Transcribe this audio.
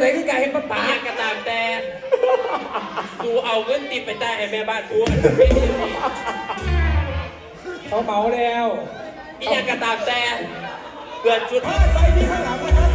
ไหนคือการเห็นป้าป๋ากระตามแต่กูเอาเงินติดไปได้แม่บ้านกูเขาเหมาแล้วอีอยังกระตามแต่เกิดจุดพลาดไปที่ข้างหลังนะครับ